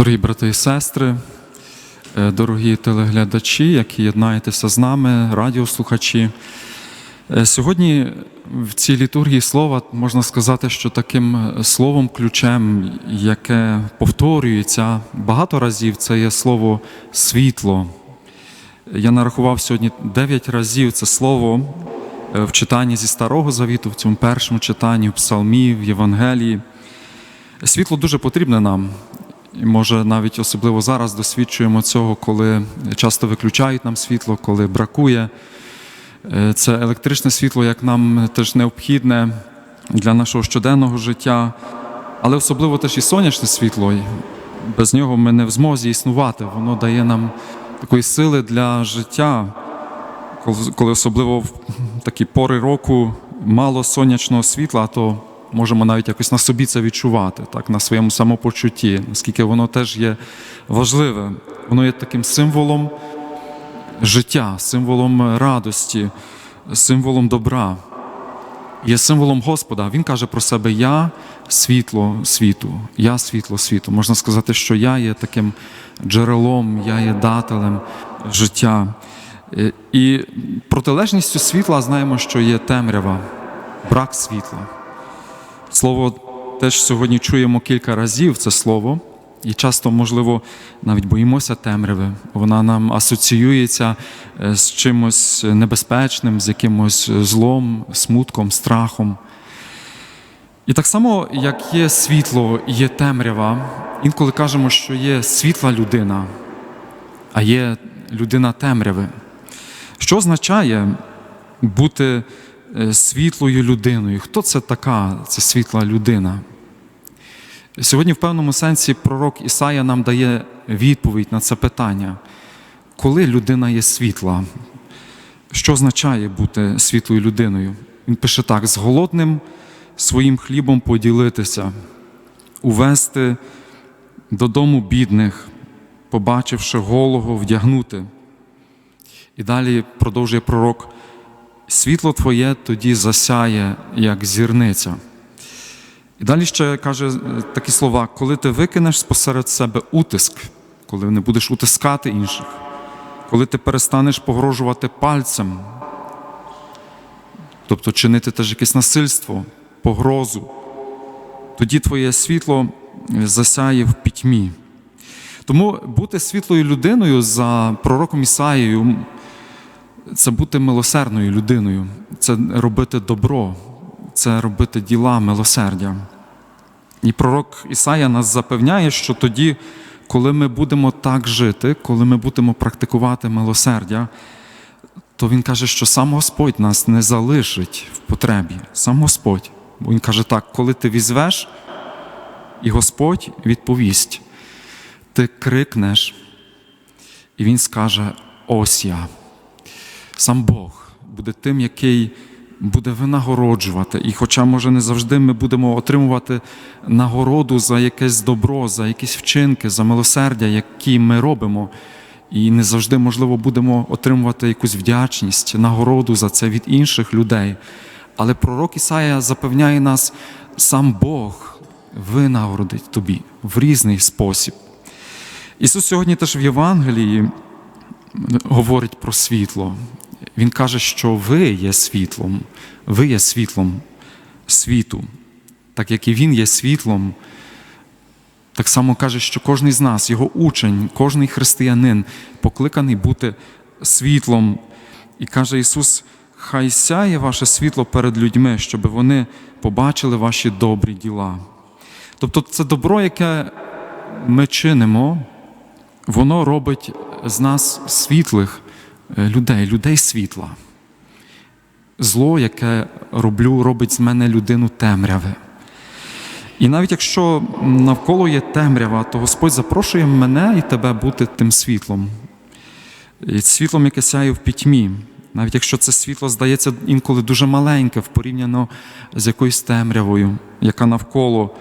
Дорогі брати і сестри, е, дорогі телеглядачі, які єднаєтеся з нами, радіослухачі. Е, Сьогодні в цій літургії слова можна сказати, що таким словом, ключем, яке повторюється багато разів, це є слово світло. Я нарахував сьогодні дев'ять разів це слово е, в читанні зі Старого Завіту, в цьому першому читанні, в Псалмі, в Євангелії. Світло дуже потрібне нам. І може навіть особливо зараз досвідчуємо цього, коли часто виключають нам світло, коли бракує. Е, Це електричне світло, як нам теж необхідне для нашого щоденного життя, але особливо теж і сонячне світло. Без нього ми не в змозі існувати. Воно дає нам такої сили для життя, коли- особливо в такі пори року мало сонячного світла, то можемо навіть якось на собі це відчувати, так, на своєму самопочутті, наскільки воно теж є важливе. Воно є таким символом життя, символом радості, символом добра. Є символом Господа. Він каже про себе: Я світло світу, я світло світу. Можна сказати, що я є таким джерелом, я є дателем життя. Е, І протилежністю світла знаємо, що є темрява, брак світла. Слово теж сьогодні чуємо кілька разів це слово, і часто, можливо, навіть боїмося темряви. Вона нам асоціюється е, з чимось небезпечним, з якимось злом, смутком, страхом. І так само, як є світло і є темрява, інколи кажемо, що є світла людина, а є людина темряви. Що означає бути е, світлою людиною? Хто це така, це світла людина? Сьогодні, в певному сенсі, пророк Ісая нам дає відповідь на це питання. Коли людина є світла? Що означає бути світлою людиною? Він пише так: з голодним своїм хлібом поділитися, увести додому бідних, побачивши голого, вдягнути. І далі продовжує пророк: світло твоє тоді засяє, як зірниця. І далі ще каже е, такі слова: коли ти викинеш спосеред себе утиск, коли не будеш утискати інших, коли ти перестанеш погрожувати пальцем, тобто чинити теж якесь насильство, погрозу, тоді твоє світло е, засяє в пітьмі. Тому бути світлою людиною за пророком Ісаєю це бути милосердною людиною, це робити добро, це робити діла милосердя. І пророк Ісая нас запевняє, що тоді, коли ми будемо так жити, коли ми будемо практикувати милосердя, то Він каже, що сам Господь нас не залишить в потребі. Сам Господь. Бо Він каже так, коли ти візвеш, і Господь відповість, ти крикнеш, і Він скаже: Ось я. Сам Бог буде тим, який буде винагороджувати. І хоча, може, не завжди ми будемо отримувати нагороду за якесь добро, за якісь вчинки, за милосердя, які ми робимо, і не завжди, можливо, будемо отримувати якусь вдячність, нагороду за це від інших людей. Але пророк Ісая запевняє нас, сам Бог винагородить тобі в різний спосіб. Ісус сьогодні теж в Євангелії говорить про світло. Він каже, що ви є світлом, ви є світлом світу. Так як і Він є світлом, так само каже, що кожен з нас, його учень, кожний християнин покликаний бути світлом. І каже Ісус, хай сяє ваше світло перед людьми, щоб вони побачили ваші добрі діла. Тобто це добро, яке ми чинимо, воно робить з нас світлих людей, людей світла. Зло, яке роблю, робить з мене людину темряви. І навіть якщо навколо є темрява, то Господь запрошує мене і тебе бути тим світлом. Світлом, яке сяє в пітьмі. Навіть якщо це світло здається інколи дуже маленьке в порівняно з якоюсь темрявою, яка навколо,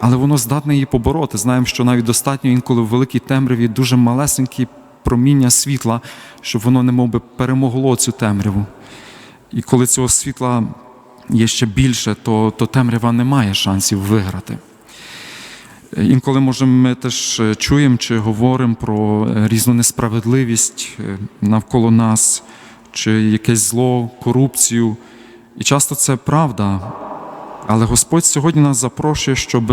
але воно здатне її побороти. Знаємо, що навіть достатньо інколи в великій темряві дуже малесенькі проміння світла, щоб воно не би перемогло цю темряву. І коли цього світла є ще більше, то, то темрява не має шансів виграти. Інколи, може, ми теж е, чуємо чи говоримо про е, різну несправедливість е, навколо нас, чи якесь зло, корупцію. І часто це правда. Але Господь сьогодні нас запрошує, щоб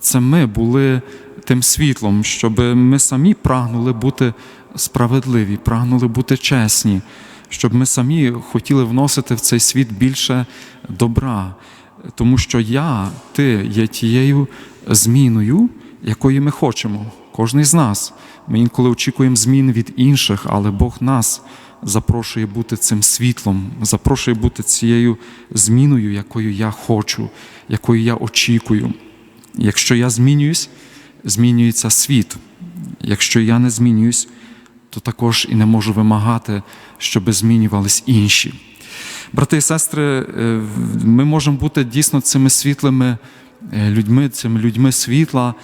це ми були тим світлом, щоб ми самі прагнули бути справедливі, прагнули бути чесні, щоб ми самі хотіли вносити в цей світ більше добра. Тому що я, ти є тією зміною, якої ми хочемо. Кожний з нас. Ми інколи очікуємо змін від інших, але Бог нас запрошує бути цим світлом, запрошує бути цією зміною, якою я хочу, якою я очікую. Якщо я змінююсь, змінюється світ. Якщо я не змінююсь, то також і не можу вимагати, щоб змінювались інші. Брати і сестри, е, ми можемо бути дійсно цими світлими е, людьми, цими людьми світла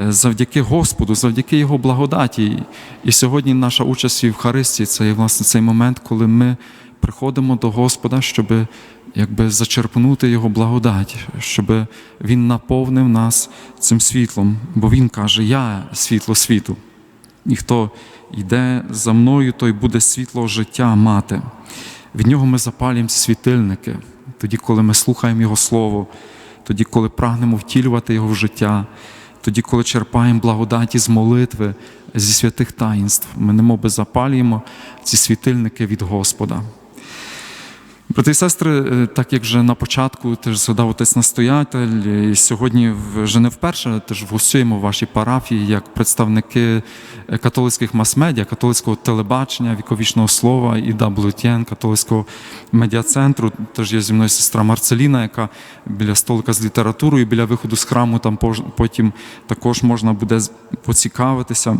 е, завдяки Господу, завдяки Його благодаті. І сьогодні наша участь в Євхаристії це є власне цей момент, коли ми приходимо до Господа, щоб якби зачерпнути Його благодать, щоб Він наповнив нас цим світлом. Бо Він каже: Я світло світу. І хто йде за мною, той буде світло життя мати. Від нього ми запалюємо світильники, тоді, коли ми слухаємо Його Слово, тоді, коли прагнемо втілювати Його в життя, тоді, коли черпаємо благодаті з молитви, зі святих таїнств, ми немоби запалюємо ці світильники від Господа. Брати і сестри, е, так як вже на початку теж згадав отець настоятель, і сьогодні вже не вперше теж гостюємо в вашій парафії як представники е, католицьких мас-медіа, католицького телебачення, віковічного слова і WTN, католицького медіа-центру. Теж є зі мною сестра Марцеліна, яка біля столика з літературою, біля виходу з храму, там потім також можна буде поцікавитися.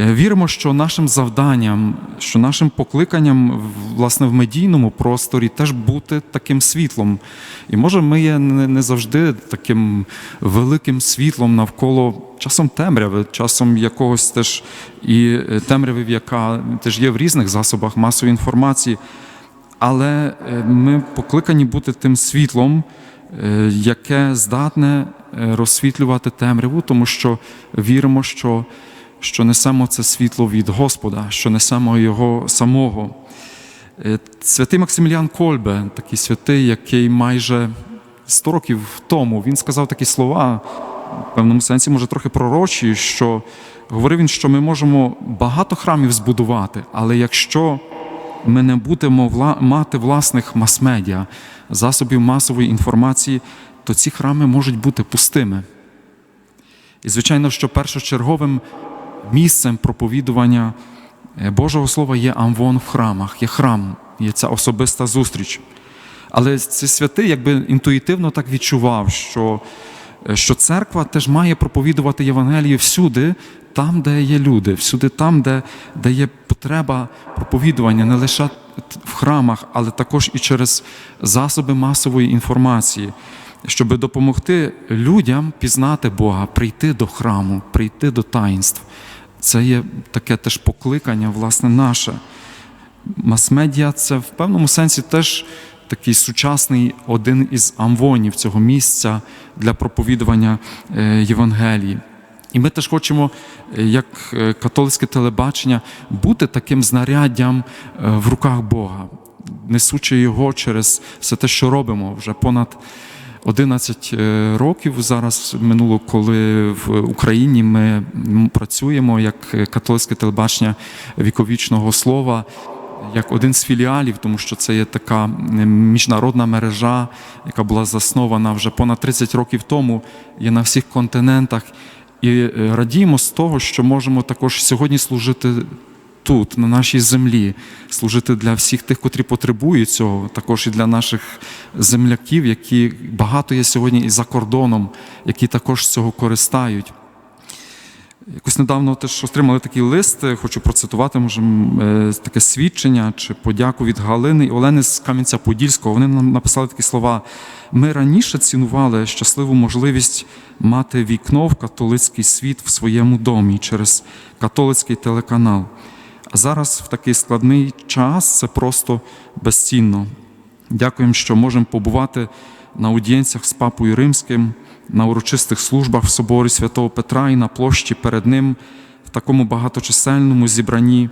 Е, Віримо, що нашим завданням, що нашим покликанням власне в медійному просторі теж бути таким світлом. І може ми є не завжди таким великим світлом навколо часом темряви, часом якогось теж і е, темряви, яка теж є в різних засобах масової інформації. Але е, ми покликані бути тим світлом, яке здатне розсвітлювати темряву, тому що віримо, що, що несемо це світло від Господа, що несемо його самого. Е, Святий Максиміліан Кольбе, такий святий, який майже 100 років тому він сказав такі слова, в певному сенсі, може, трохи пророчі, що говорив він, що ми можемо багато храмів збудувати, але якщо ми не будемо вла- мати власних мас-медіа, засобів масової інформації, то ці храми можуть бути пустими. І, звичайно, що першочерговим місцем проповідування е, Божого Слова є амвон в храмах, є храм, є ця особиста зустріч. Але цей святий якби інтуїтивно так відчував, що, е, що церква теж має проповідувати Євангелію всюди, там, де є люди, всюди там, де, де є потреба проповідування, не лише в храмах, але також і через засоби масової інформації, щоб допомогти людям пізнати Бога, прийти до храму, прийти до таїнств. Це є таке теж покликання, власне, наше. Мас-медіа це в певному сенсі теж такий сучасний один із амвонів цього місця для проповідування е, Євангелії. І ми теж хочемо, е, як е, католицьке телебачення, бути таким знаряддям в руках Бога, несучи його через все те, що робимо вже понад 11 е, років зараз минуло, коли в Україні ми працюємо як е, католицьке телебачення віковічного слова. Як один з філіалів, тому що це є така міжнародна мережа, яка була заснована вже понад 30 років тому, є на всіх континентах. І е, радіємо з того, що можемо також сьогодні служити тут, на нашій землі, служити для всіх тих, котрі потребують цього, також і для наших земляків, які багато є сьогодні і за кордоном, які також цього користають. Якось недавно теж отримали такий лист, хочу процитувати, може, е, таке свідчення чи подяку від Галини і Олени з Кам'янця-Подільського. Вони нам написали такі слова. Ми раніше цінували щасливу можливість мати вікно в католицький світ в своєму домі через католицький телеканал. А зараз в такий складний час це просто безцінно. Дякуємо, що можемо побувати на аудієнціях з папою римським, на урочистих службах в соборі святого Петра і на площі перед ним в такому багаточисельному зібранні.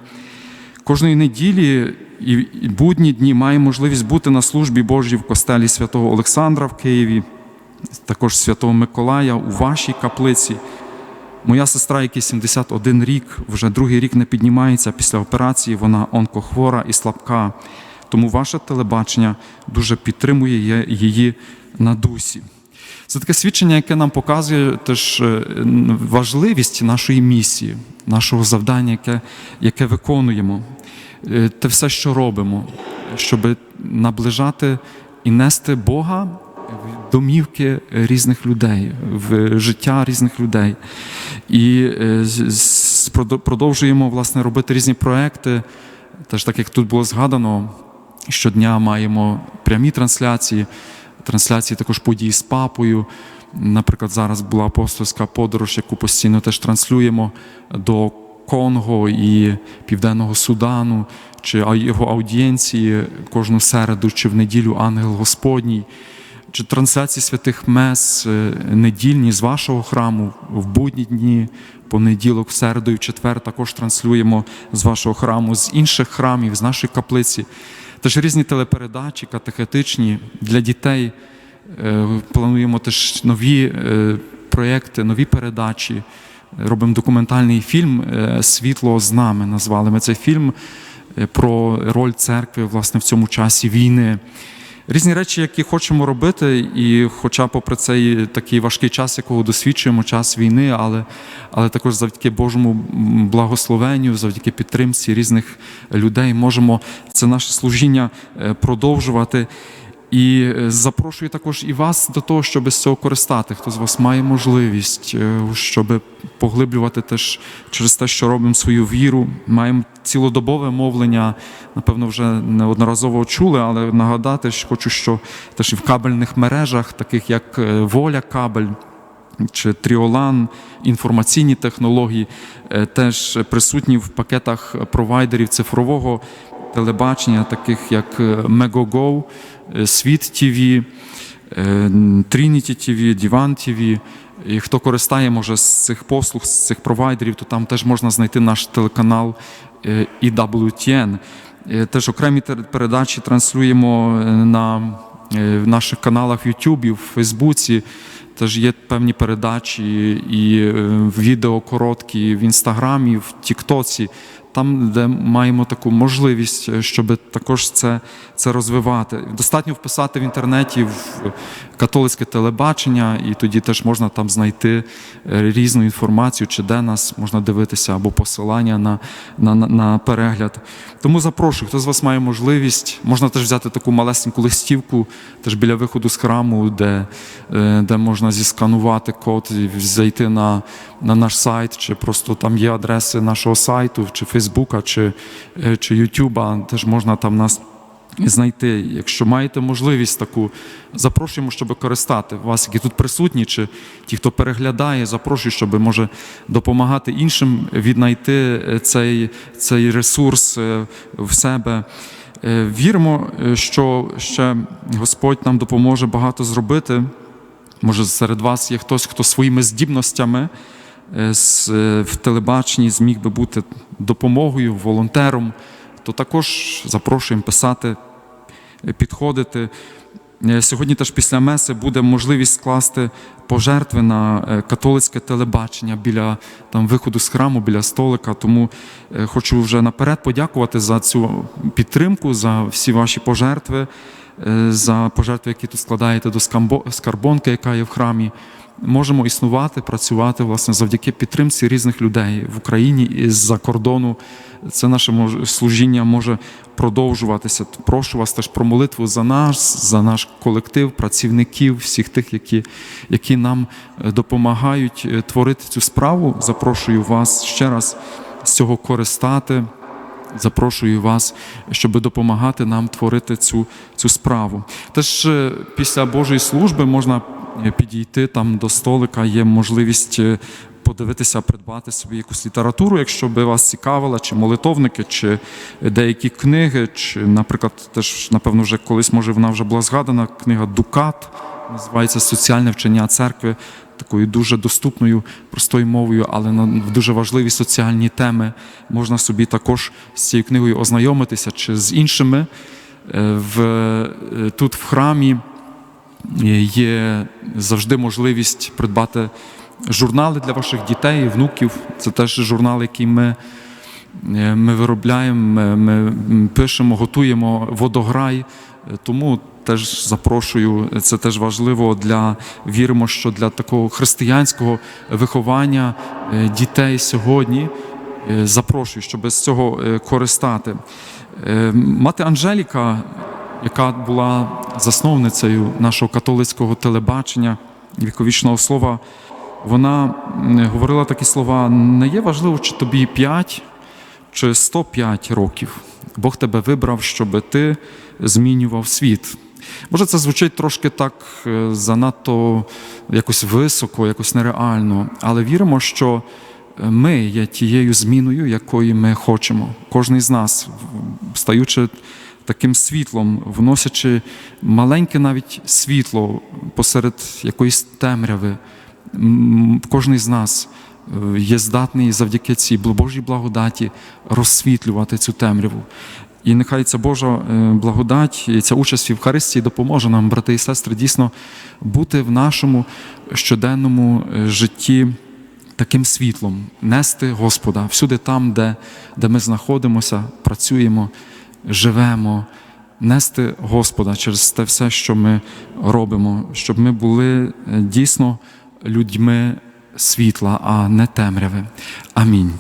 Кожної неділі і будні дні має можливість бути на службі Божій в костелі святого Олександра в Києві, також святого Миколая у вашій каплиці. Моя сестра, якій 71 рік, вже другий рік не піднімається після операції, вона онкохвора і слабка. Тому ваше телебачення дуже підтримує її на дусі. Це таке свідчення, яке нам показує теж е, важливість нашої місії, нашого завдання, яке, яке виконуємо, Е, те все, що робимо, щоб наближати і нести Бога в домівки різних людей, в життя різних людей. І е, продовжуємо власне робити різні проекти. Теж так як тут було згадано, щодня маємо прямі трансляції, трансляції також подій з папою. Наприклад, зараз була апостольська подорож, яку постійно теж транслюємо до Конго і Південного Судану, чи його аудієнції кожну середу чи в неділю Ангел Господній, чи трансляції святих мес е, недільні з вашого храму в будні дні, понеділок, в середу і в четвер також транслюємо з вашого храму, з інших храмів, з нашої каплиці. Теж різні телепередачі, катехетичні для дітей. Е, Плануємо теж нові е, проєкти, нові передачі. Робимо документальний фільм Світло з нами. Назвали ми цей фільм про роль церкви власне в цьому часі війни. Різні речі, які хочемо робити, і хоча, попри цей такий важкий час, якого досвідчуємо, час війни, але, але також завдяки Божому благословенню, завдяки підтримці різних людей, можемо це наше служіння е, продовжувати. І е, запрошую також і вас до того, щоб з цього користати. Хто з вас має можливість, е, щоб поглиблювати теж через те, що робимо свою віру. Маємо цілодобове мовлення, напевно, вже неодноразово чули, але нагадати що хочу, що теж і в кабельних мережах, таких як е, Воля Кабель. Чи Тріолан, інформаційні технології е, теж присутні в пакетах провайдерів цифрового телебачення, таких як е, Megogo, Світ ТВ, Trinity TV, Divan TV. І хто користає може з цих послуг, з цих провайдерів, то там теж можна знайти наш телеканал е, EWTN. Е, Теж окремі передачі транслюємо е, на в наших каналах в YouTube, в Фейсбуці. Теж є певні передачі і відео короткі в інстаграмі, в Тіктоці, там, де маємо таку можливість, е, щоб також це, це розвивати. Достатньо вписати в інтернеті в католицьке телебачення, і тоді теж можна там знайти е, різну інформацію, чи де нас можна дивитися, або посилання на, на, на, перегляд. Тому запрошую, хто з вас має можливість, можна теж взяти таку малесеньку листівку, теж біля виходу з храму, де, е, де можна зісканувати код, зайти на, на наш сайт, чи просто там є адреси нашого сайту, чи Фейсбука, чи, е, чи Ютуба, теж можна там нас знайти. Якщо маєте можливість таку, запрошуємо, щоб користати вас, які тут присутні, чи ті, хто переглядає, запрошую, щоб може допомагати іншим віднайти е, цей, цей ресурс е, в себе. Віримо, що ще Господь нам допоможе багато зробити. Може, серед вас є хтось, хто своїми здібностями в телебаченні зміг би бути допомогою, волонтером, то також запрошуємо писати, е, підходити. Е, Сьогодні теж після меси буде можливість скласти пожертви на е, католицьке телебачення біля там, виходу з храму, біля столика. Тому е, хочу вже наперед подякувати за цю підтримку, за всі ваші пожертви, е, за пожертви, які тут складаєте до скарбонки, яка є в храмі. Можемо існувати, працювати власне завдяки підтримці різних людей в Україні і з-за кордону. Це наше служіння може продовжуватися. Прошу вас теж про молитву за нас, за наш колектив, працівників, всіх тих, які, які нам е, допомагають е, творити цю справу. Запрошую вас ще раз з цього користати. Запрошую вас, щоб допомагати нам творити цю, цю справу. Теж е, після Божої служби можна підійти там до столика, є можливість е, подивитися, придбати собі якусь літературу, якщо би вас цікавила, чи молитовники, чи деякі книги, чи, наприклад, теж, напевно, вже колись, може, вона вже була згадана, книга Дукат називається Соціальне вчення церкви, такою дуже доступною, простою мовою, але на дуже важливі соціальні теми. Можна собі також з цією книгою ознайомитися чи з іншими. Е, В, е, тут в храмі є завжди можливість придбати журнали для ваших дітей, внуків. Це теж журнал, який ми, е, ми виробляємо, ми, пишемо, готуємо водограй. Е, Тому теж запрошую, це теж важливо для віримо, що для такого християнського виховання е, дітей сьогодні. е, Запрошую, щоб з цього е, користати. Е, Мати Анжеліка, яка була засновницею нашого католицького телебачення віковічного слова, вона говорила такі слова: не є важливо, чи тобі 5 чи 105 років. Бог тебе вибрав, щоб ти змінював світ. Може, це звучить трошки так е, занадто якось високо, якось нереально, але віримо, що ми є тією зміною, якої ми хочемо. Кожен з нас, стаючи таким світлом, вносячи маленьке навіть світло посеред якоїсь темряви, кожен з нас е, є здатний завдяки цій Божій благодаті розсвітлювати цю темряву. І нехай ця Божа е, благодать і ця участь в Євхаристії допоможе нам, брати і сестри, дійсно бути в нашому щоденному е, житті таким світлом, нести Господа всюди там, де, де ми знаходимося, працюємо, живемо, нести Господа через те все, що ми робимо, щоб ми були е, дійсно людьми світла, а не темряви. Амінь.